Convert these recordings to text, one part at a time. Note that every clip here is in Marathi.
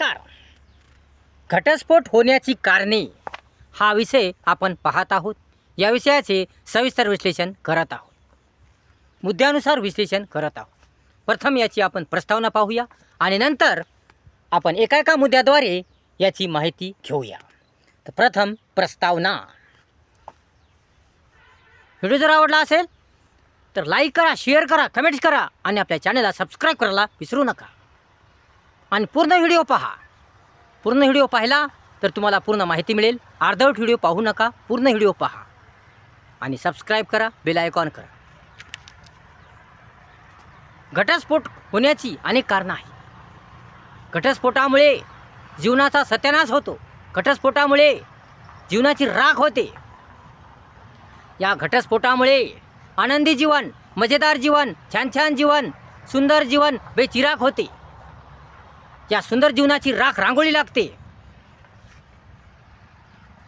नमस्कार. घटस्फोट होण्याची कारणे हा विषय आपण पाहत आहोत. या विषयाचे सविस्तर विश्लेषण करत आहोत. मुद्द्यानुसार विश्लेषण करत आहोत. प्रथम याची आपण प्रस्तावना पाहूया आणि नंतर आपण एका एका मुद्द्याद्वारे याची माहिती घेऊया. तर प्रथम प्रस्तावना. व्हिडिओ जर आवडला असेल तर लाईक करा शेअर करा कमेंट्स करा आणि आपल्या चॅनलला सबस्क्राईब करायला विसरू नका. आणि पूर्ण व्हिडिओ पहा. पूर्ण व्हिडिओ पाहिला तर तुम्हाला पूर्ण माहिती मिळेल. अर्धवट व्हिडिओ पाहू नका पूर्ण व्हिडिओ पहा. आणि सबस्क्राईब करा बेल आयकॉन करा. घटस्फोट होण्याची अनेक कारणं आहेत. घटस्फोटामुळे जीवनाचा सत्यानाश होतो. घटस्फोटामुळे जीवनाची राख होते. या घटस्फोटामुळे आनंदी जीवन मजेदार जीवन छान छान जीवन सुंदर जीवन बेचिराग होते. या सुंदर जीवनाची राख रांगोळी लागते.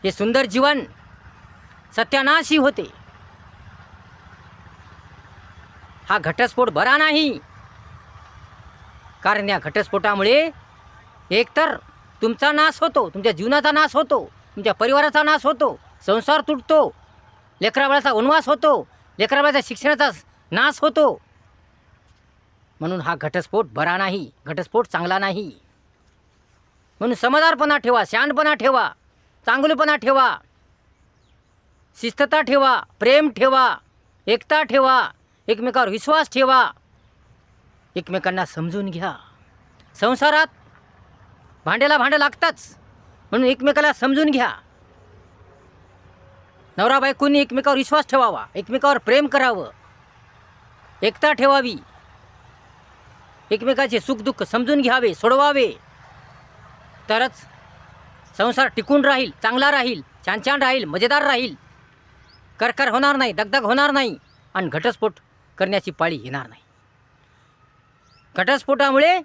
हे सुंदर जीवन सत्यानाशी होते. हा घटस्फोट बरा नाही. कारण या घटस्फोटामुळे एकतर तुमचा नाश होतो तुमच्या जीवनाचा नाश होतो तुमच्या परिवाराचा नाश होतो संसार तुटतो लेकराबाळाचा वनवास होतो लेकराबाळाच्या शिक्षणाचा नाश होतो म्हणून हा घटस्फोट बरा नाही घटस्फोट चांगला नाही. म्हणून समजारपणा ठेवा शानपणा ठेवा चांगलेपणा ठेवा शिस्तता ठेवा प्रेम ठेवा एकता ठेवा एकमेकावर विश्वास ठेवा एकमेकांना समजून घ्या. संसारात भांड्याला भांडं लागताच म्हणून एकमेकाला समजून घ्या. नवरा बायकोंनी एकमेकावर विश्वास ठेवावा एकमेकावर प्रेम करावं एकता ठेवावी एकमेकाचे सुखदुःख समजून घ्यावे सोडवावे. तरच संसार टिकून राहील चांगला राहील छान छान राहील मजेदार राहील. करकर होणार नाही दगदग होणार नाही आणि घटस्फोट करण्याची पाळी येणार नाही. घटस्फोटामुळे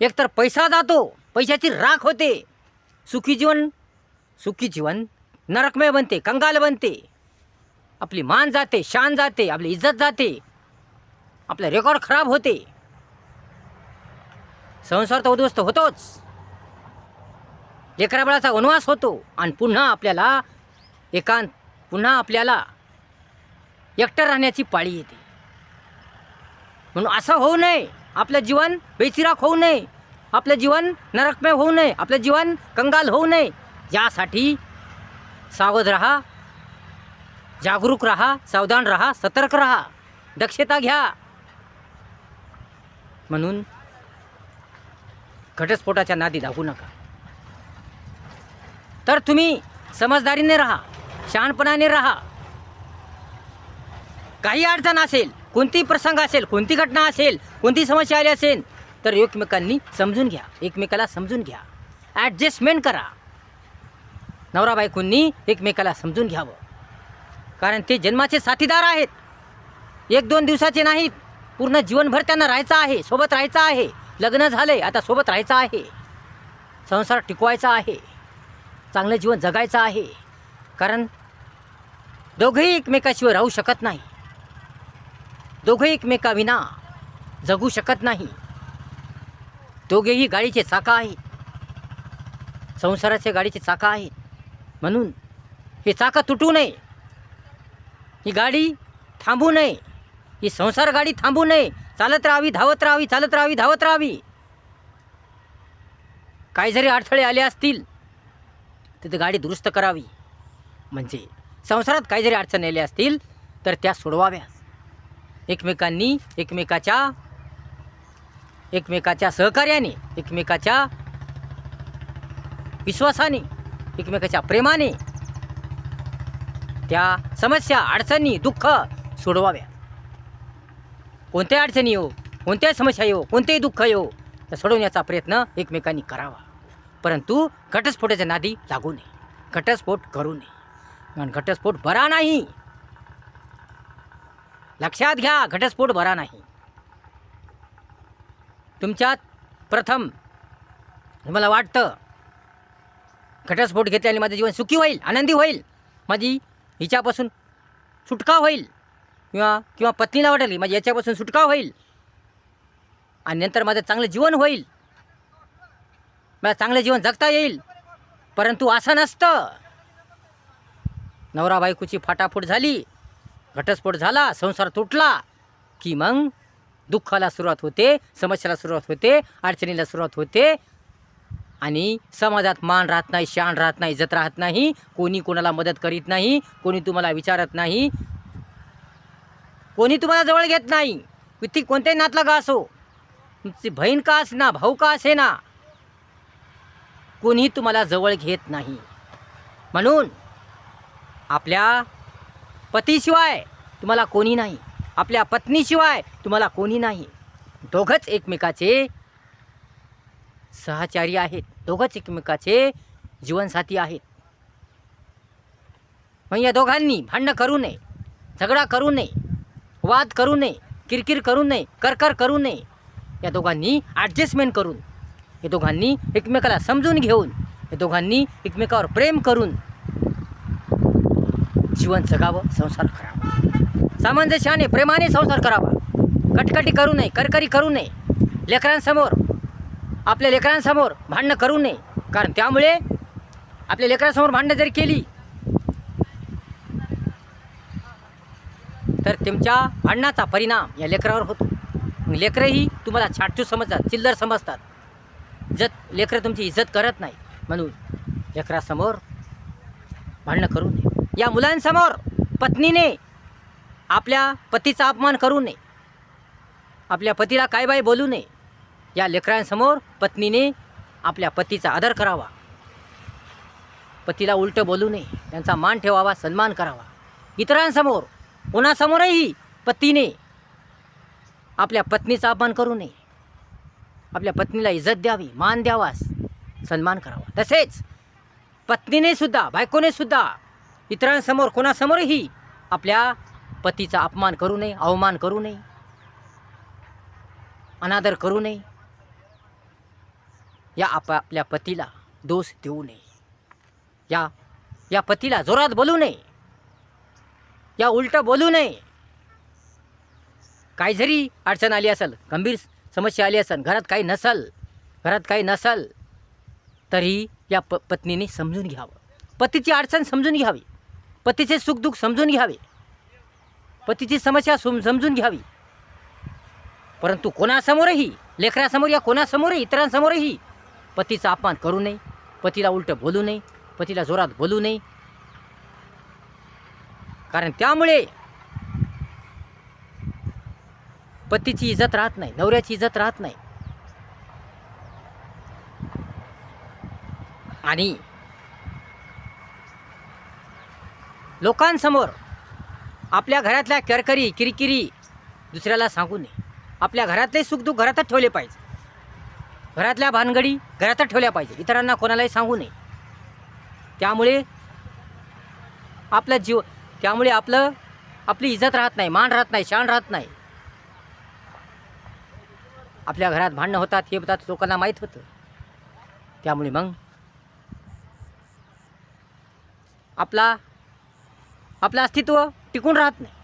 एकतर पैसा जातो पैशाची राख होते. सुखी जीवन सुखी जीवन नरकमय बनते कंगाल बनते. आपली मान जाते शान जाते आपली इज्जत जाते. आपलं रेकॉर्ड खराब होते. संसार तर उद्ध्वस्त होतोच. लेकराबाळाचा वनवास होतो आणि पुन्हा आपल्याला एकांत पुन्हा आपल्याला एकटं राहण्याची पाळी येते. म्हणून असं होऊ नये. आपलं जीवन बेचिराक होऊ नये. आपलं जीवन नरकमय होऊ नये. आपलं जीवन कंगाल होऊ नये. यासाठी सावध रहा जागरूक रहा सावधान रहा सतर्क रहा दक्षता घ्या. म्हणून घटस्फोटाच्या नादी दाखवू नका. तर तुम्ही समजदारीने राहा शहाणपणाने राहा. काही अडचण असेल कोणती प्रसंग असेल कोणती घटना असेल कोणती समस्या आली असेल तर एकमेकांनी समजून घ्या एकमेकाला समजून घ्या. ॲडजस्टमेंट करा. नवरा बायकोंनी एकमेकाला समजून घ्यावं. कारण ते जन्माचे साथीदार आहेत. एक दोन दिवसाचे नाहीत. पूर्ण जीवनभर त्यांना राहायचं आहे सोबत राहायचं आहे. लग्न झाले आता सोबत राहायचं आहे. संसार टिकवायचा आहे. चांगलं जीवन जगायचं आहे. कारण दोघंही एकमेकाशिवाय राहू शकत नाही. दोघंही एकमेकाविना जगू शकत नाही. दोघेही गाडीचे चाकं आहेत. संसाराचे गाडीचे चाकं आहेत. म्हणून हे चाकं तुटू नये. ही गाडी थांबू नये. ही संसार गाडी थांबू नये. चालत राहावी धावत राहावी चालत राहावी धावत राहावी. काही जरी अडथळे आले असतील तर ती गाडी दुरुस्त करावी. म्हणजे संसारात काही जरी अडचणी आल्या असतील तर त्या सोडवाव्या. एकमेकांनी एकमेकाच्या एकमेकाच्या सहकार्याने एकमेकाच्या विश्वासाने एकमेकाच्या प्रेमाने त्या समस्या अडचणी दुःख सोडवाव्या. कोणत्याही अडचणी येऊ कोणत्याही समस्या येऊ कोणतेही दुःख येऊ तर सोडवण्याचा प्रयत्न एकमेकांनी करावा. परंतु घटस्फोटाच्या नादी लागू नये. घटस्फोट करू नये. कारण घटस्फोट बरा नाही. लक्षात घ्या घटस्फोट बरा नाही. तुमच्यात प्रथम मला वाटतं घटस्फोट घेतल्याने माझं जीवन सुखी होईल आनंदी होईल माझी हिच्यापासून सुटका होईल. किंवा किंवा पत्नीला वाटेल माझी याच्यापासून सुटका होईल. आणि नंतर माझं चांगलं जीवन होईल. मला चांगलं जीवन जगता येईल. परंतु असं नसतं. नवरा बायकोची फाटाफूट झाली घटस्फोट झाला संसार तुटला की मग दुःखाला सुरुवात होते समस्याला सुरुवात होते अडचणीला सुरुवात होते. आणि समाजात मान राहत नाही शान राहत नाही इज्जत राहत नाही कोणी कोणाला मदत करीत नाही कोणी तुम्हाला विचारत नाही. कोणी तुम्हाला जवळ घेत नाही. किती कोणत्याही नातला का असो. तुमची बहीण का ना भाऊ का असे ना कोणी तुम्हाला जवळ घेत नाही. म्हणून आपल्या पतीशिवाय तुम्हाला कोणी नाही. आपल्या पत्नीशिवाय तुम्हाला कोणी नाही. दोघंच एकमेकाचे सहचारी आहेत. दोघंच एकमेकाचे जीवनसाथी आहेत. मग या दोघांनी भांडणं करू नये. झगडा करू नये. वाद करू नये किरकिर करू नये करकर करू नये. या दोघांनी ॲडजस्टमेंट करून या दोघांनी एकमेकाला समजून घेऊन या दोघांनी एकमेकावर प्रेम करून जीवन जगावं संसार करावा. सामंजस्याने प्रेमाने संसार करावा. कटकटी करू नये करकरी करू नये. लेकरांसमोर आपल्या लेकरांसमोर भांडणं करू नये. कारण त्यामुळे आपल्या लेकरांसमोर भांडणं जरी केली तर तुमच्या भांडणाचा परिणाम या लेकरावर होतो. मग लेकरंही तुम्हाला छाटचू समजतात चिल्लर समजतात. इज्जत लेकरं तुमची इज्जत करत नाही म्हणून लेकरासमोर भांडणं करू नये. या मुलांसमोर पत्नीने आपल्या पतीचा अपमान करू नये. आपल्या पतीला काय बाय बोलू नये. या लेकरांसमोर पत्नीने आपल्या पतीचा आदर करावा. पतीला उलटं बोलू नये. त्यांचा मान ठेवावा सन्मान करावा. इतरांसमोर कोणासमोरही पतीने आपल्या पत्नीचा अपमान करू नये. आपल्या पत्नीला इज्जत द्यावी मान द्यावा सन्मान करावा. तसेच पत्नीने सुद्धा बायकोने सुद्धा इतरांसमोर कोणासमोरही आपल्या पतीचा अपमान करू नये अवमान करू नये अनादर करू नये. या आप आपल्या पतीला दोष देऊ नये. या या पतीला जोरात बोलू नये. या उलटं बोलू नये. काही जरी अडचण आली असेल गंभीर समस्या आली असेल घरात काही नसल घरात काही नसल तरी या प पत्नीने समजून घ्यावं. पतीची अडचण समजून घ्यावी. पतीचे सुखदुःख समजून घ्यावे. पतीची समस्या सम समजून घ्यावी. परंतु कोणासमोरही लेकरासमोर या कोणासमोरही इतरांसमोरही पतीचा अपमान करू नये. पतीला उलटं बोलू नये. पतीला जोरात बोलू नये. कारण त्यामुळे पतीची इज्जत राहत नाही नवऱ्याची इज्जत राहत नाही. आणि लोकांसमोर आपल्या घरातल्या करकरी किरकिरी दुसऱ्याला सांगू नये. आपल्या घरातले सुखदुःख घरातच ठेवले पाहिजे. घरातल्या भानगडी घरातच ठेवल्या पाहिजे. इतरांना कोणालाही सांगू नये. त्यामुळे आपलं जीव त्यामुळे आपलं आपली इज्जत राहत नाही मान राहत नाही शान राहत नाही. आपल्या घरात भांडणं होतात हे होतात लोकांना माहीत होतं. त्यामुळे मग आपला आपलं अस्तित्व टिकून राहत नाही.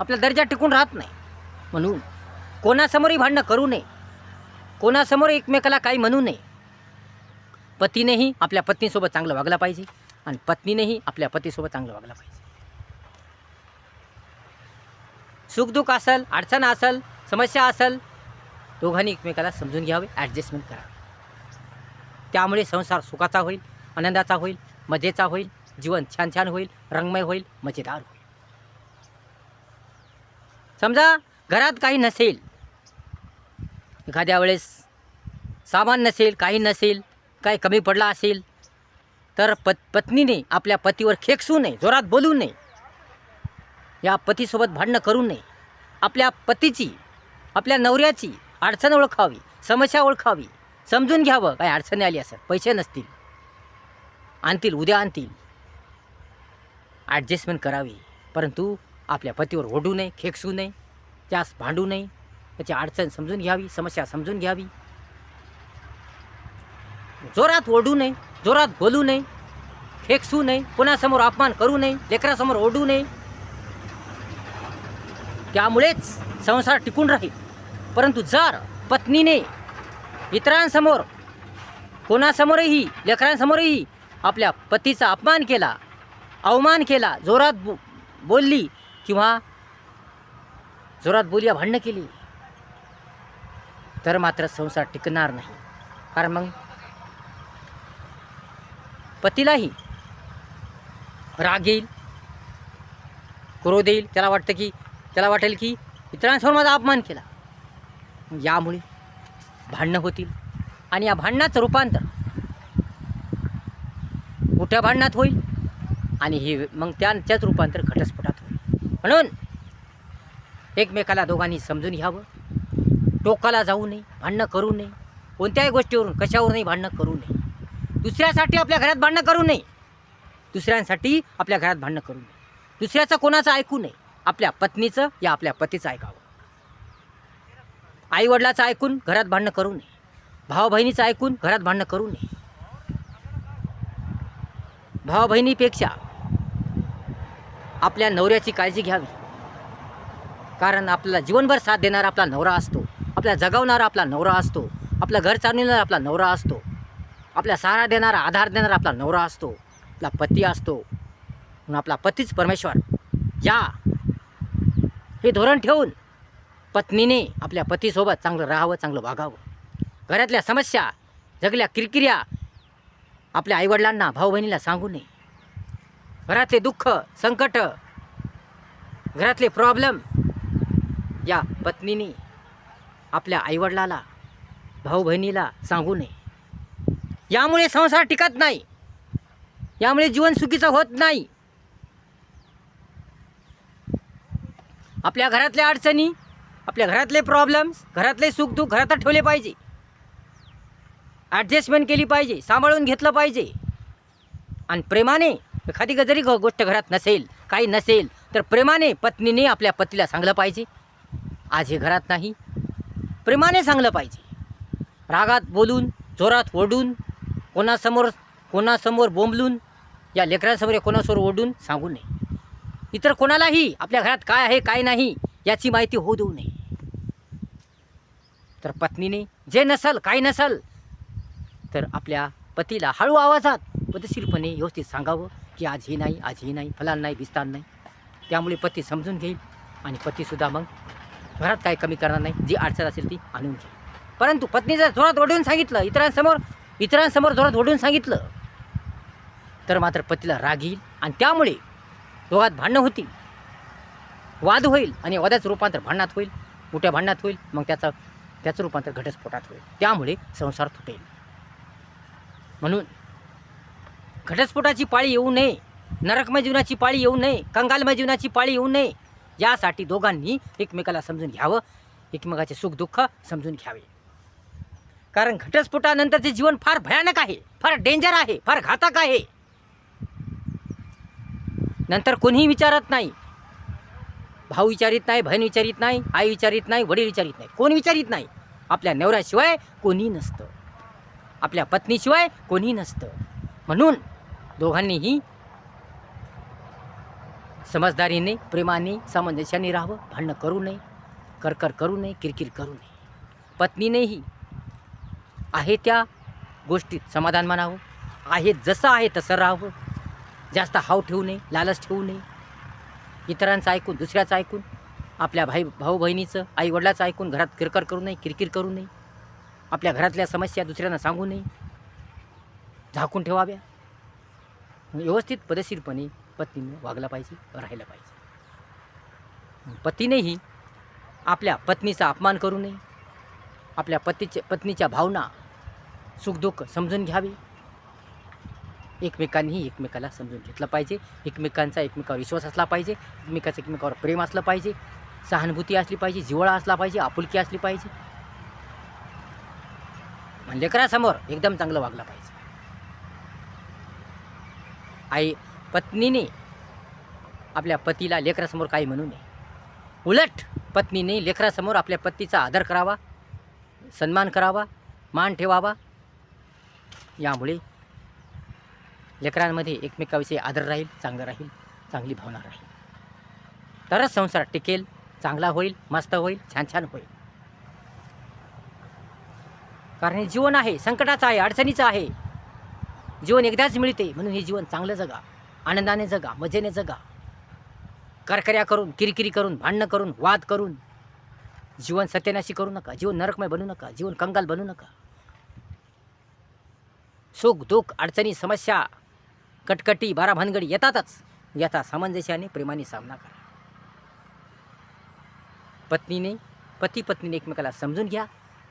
आपला दर्जा टिकून राहत नाही. म्हणून कोणासमोरही भांडणं करू नये. कोणासमोर एकमेकाला काही म्हणू नये. पतीनेही आपल्या पत्नीसोबत चांगलं वागलं पाहिजे आणि पत्नीनेही आपल्या पतीसोबत चांगलं वागलं पाहिजे. सुखदुःख असेल अडचण असेल समस्या असेल दोघांनी एकमेकाला समजून घ्यावे ॲडजस्टमेंट करावे. त्यामुळे संसार सुखाचा होईल आनंदाचा होईल मजेचा होईल जीवन छान छान होईल रंगमय होईल मजेदार होईल. समजा घरात काही नसेल एखाद्या वेळेस सामान नसेल काही नसेल काही कमी पडला असेल तर पत पत्नीने आपल्या पतीवर खेकसू नये जोरात बोलू नये. या पतीसोबत भांडणं करू नये. आपल्या पतीची आपल्या नवऱ्याची अडचण ओळखावी समस्या ओळखावी. समजून घ्यावं काय अडचणी आली असं. पैसे नसतील. आणतील उद्या आणतील. ॲडजस्टमेंट करावी. परंतु आपल्या पतीवर ओढू नये खेकसू नये त्यास भांडू नये. त्याची अडचण समजून घ्यावी समस्या समजून घ्यावी. जोरात ओढू नये जोरात बोलू नये खेकसू नये कोणासमोर अपमान करू नये लेकरासमोर ओढू नये. त्यामुळेच संसार टिकून राहील. परंतु जर पत्नीने इतरांसमोर कोणासमोरही लेकरांसमोरही आपल्या पतीचा अपमान केला अवमान केला जोरात बो बोलली किंवा जोरात बोलिया भांडणं केली तर मात्र संसार टिकणार नाही. कारण मग पतीलाही राग येईल क्रोध येईल. त्याला वाटतं की त्याला वाटेल की इतरांसमोर माझा अपमान केला. यामुळे भांडणं होतील आणि या भांडणाचं रूपांतर मोठ्या भांडणात होईल आणि हे मग त्यांच्याच रूपांतर घटस्फोटात होईल. म्हणून एकमेकाला दोघांनी समजून घ्यावं. टोकाला जाऊ नये भांडणं करू नये. कोणत्याही गोष्टीवरून कशावरूनही भांडणं करू नये. दुसऱ्यासाठी आपल्या घरात भांडणं करू नये. दुसऱ्यांसाठी आपल्या घरात भांडणं करू नये. दुसऱ्याचं कोणाचं ऐकू नये. आपल्या पत्नीचं या आपल्या पतीचं ऐकावं. आईवडिलाचं ऐकून घरात भांडणं करू नये. भाऊ बहिणीचं ऐकून घरात भांडणं करू नये. भाऊ बहिणीपेक्षा आपल्या नवऱ्याची काळजी घ्यावी. कारण आपल्याला जीवनभर साथ देणारा आपला नवरा असतो. आपला जगवणारा आपला नवरा असतो. आपलं घर चालवणारा आपला नवरा असतो. आपल्या सहारा देणारा आधार देणारा आपला नवरा असतो. आपला पती असतो. म्हणून आपला पतीच परमेश्वर या हे धोरण ठेवून पत्नीने आपल्या पतीसोबत चांगलं राहावं चांगलं वागावं. घरातल्या समस्या जगल्या किरकिऱ्या आपल्या आईवडिलांना भाऊ बहिणीला सांगू नये. घरातले दुःख संकट घरातले प्रॉब्लेम या पत्नीने आपल्या आईवडिलाला भाऊ बहिणीला सांगू नये. यामुळे संसार टिकत नाही. यामुळे जीवन चुकीचं होत नाही. आपल्या घरातल्या अडचणी आपल्या घरातले प्रॉब्लेम्स घरातले सुखदुःख घरातच ठेवले पाहिजे. ॲडजस्टमेंट केली पाहिजे सांभाळून घेतलं पाहिजे. आणि प्रेमाने एखादी जरी ग- गोष्ट घरात नसेल काही नसेल तर प्रेमाने पत्नीने आपल्या पतीला सांगलं पाहिजे. आज हे घरात नाही. प्रेमाने सांगलं पाहिजे. रागात बोलून जोरात ओढून कोणासमोर कोणासमोर बोंबलून या लेकरांसमोर कोणासमोर ओढून सांगू नये. इतर कोणालाही आपल्या घरात काय आहे काय नाही याची माहिती होऊ देऊ नये. तर पत्नीने जे नसल काय नसल तर आपल्या पतीला हळू आवाजात पदशीरपणे व्यवस्थित सांगावं की आज हे नाही आज हे नाही फलान नाही बिस्तान नाही. त्यामुळे पती समजून घेईल आणि पतीसुद्धा मग घरात काय कमी करणार नाही जी अडचण असेल ती आणून घेईल. परंतु पत्नी जर जोरात ओढून सांगितलं इतरांसमोर इतरांसमोर जोरात ओढून सांगितलं तर मात्र पतीला राग येईल आणि त्यामुळे दोघात भांडणं होतील. वाद होईल आणि वादाचं रूपांतर भांडणात होईल. मोठ्या भांडणात होईल. मग त्याचं त्याचं रूपांतर घटस्फोटात होईल. त्यामुळे संसार तुटेल. म्हणून घटस्फोटाची पाळी येऊ नये. नरकमय जीवनाची पाळी येऊ नये. कंगालमय जीवनाची पाळी येऊ नये. यासाठी दोघांनी एकमेकाला समजून घ्यावं. एकमेकाचे सुखदुःख समजून घ्यावे. कारण घटस्फोटानंतरचे जीवन फार भयानक आहे. फार डेंजर आहे. फार घातक आहे. नंतर कोणीही विचारत नाही. भाऊ विचारित नाही बहीण विचारित नाही आई विचारित नाही वडील विचारित नाही. कोण विचारित नाही. आपल्या नवऱ्याशिवाय कोणी नसतं. आपल्या पत्नीशिवाय कोणी नसतं. म्हणून दोघांनीही समजदारीने प्रेमाने सामंजस्याने राहावं भांडणं करू नये करकर करू नये किरकिर करू नये. पत्नीनेही आहे त्या गोष्टीत समाधान मानावं आहे जसं आहे तसं राहावं. जास्त हाव ठेवू नये लालच ठेवू नये. इतरांचं ऐकून दुसऱ्याचं ऐकून आपल्या भाई भाऊ बहिणीचं आईवडिलाचं ऐकून घरात किरकर करू नये किरकिर करू नये. आपल्या घरातल्या समस्या दुसऱ्यांना सांगू नये. झाकून ठेवाव्या. व्यवस्थित पदशीरपणे पत्नीने वागला पाहिजे राहिलं पाहिजे. पतीनेही आपल्या पत्नीचा अपमान करू नये. आपल्या पतीच्या पत्नीच्या भावना सुखदुःख समजून घ्यावे. एकमेकांनीही एकमेकाला समजून घेतलं पाहिजे. एकमेकांचा एकमेकावर विश्वास असला पाहिजे. एकमेकाचं एकमेकावर प्रेम असलं पाहिजे. सहानुभूती असली पाहिजे. जिवळा असला पाहिजे. आपुलकी असली पाहिजे. लेकरासमोर एकदम चांगलं वागलं पाहिजे. आई पत्नीने आपल्या पतीला लेकरासमोर काही म्हणू नये. उलट पत्नीने लेकरासमोर आपल्या पतीचा आदर करावा सन्मान करावा मान ठेवावा. यामुळे लेकरांमध्ये एकमेकाविषयी आदर राहील चांगलं राहील चांगली भावना राहील. तरच संसार टिकेल चांगला होईल मस्त होईल छान छान होईल. कारण हे जीवन आहे संकटाचं आहे अडचणीचं आहे. जीवन एकदाच मिळते म्हणून हे जीवन चांगलं जगा आनंदाने जगा मजेने जगा. करकऱ्या करून किरकिरी करून भांडणं करून वाद करून जीवन सत्यनाशी करू नका जीवन नरकमय बनू नका जीवन कंगाल बनू नका. सुख दुःख अडचणी समस्या कटकटी बारा भानगडी येतातच. याचा सामंजस्याने प्रेमाने सामना करा. पत्नीने पती पत्नीने एकमेकाला समजून घ्या.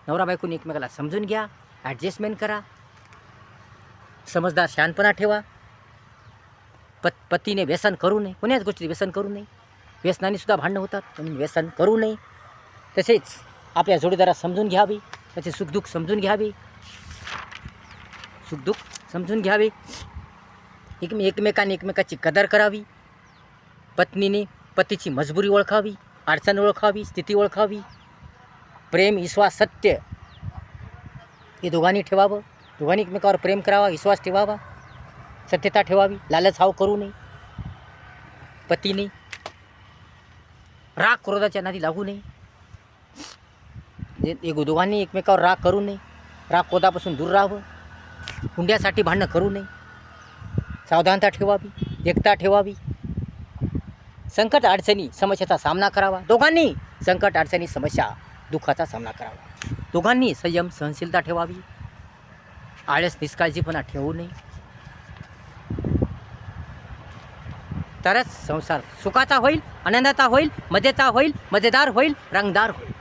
नवरा बायकोने एकमेकाला समजून घ्या. ॲडजस्टमेंट करा. समजदार शहाणपणा ठेवा. पत पतीने व्यसन करू नये. कोण्याच गोष्टीत व्यसन करू नये. व्यसनाने सुद्धा भांडणं होतात. म्हणून व्यसन करू नये. तसेच आपल्या जोडीदारा समजून घ्यावी. त्याचे सुखदुःख समजून घ्यावे. सुखदुःख समजून घ्यावे. एकमे एकमेकाने एकमेकाची कदर करावी पत्नीने पतीची मजबुरी ओळखावी अडचण ओळखावी स्थिती ओळखावी प्रेम विश्वास सत्य हे दोघांनी ठेवावं दोघांनी एकमेकावर प्रेम करावा विश्वास ठेवावा सत्यता ठेवावी लालच हाव करू नये पतीने राग क्रोधाच्या नादी लागू नये जे एक दोघांनी एकमेकावर राग करू नये राग क्रोधापासून दूर राहावं हुंड्यासाठी भांडणं करू नये सावधानता ठेवावी एकता ठेवावी. संकट अडचणी समस्याचा सामना करावा. दोघांनी संकट अडचणी समस्या दुःखाचा सामना करावा. दोघांनी संयम सहनशीलता ठेवावी. आळस निष्काळजीपणा ठेवू नये. तरच संसार सुखाचा होईल आनंदाचा होईल मजेचा होईल मजेदार होईल रंगदार होईल.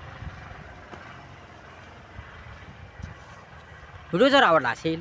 व्हिडिओ जर आवडला असेल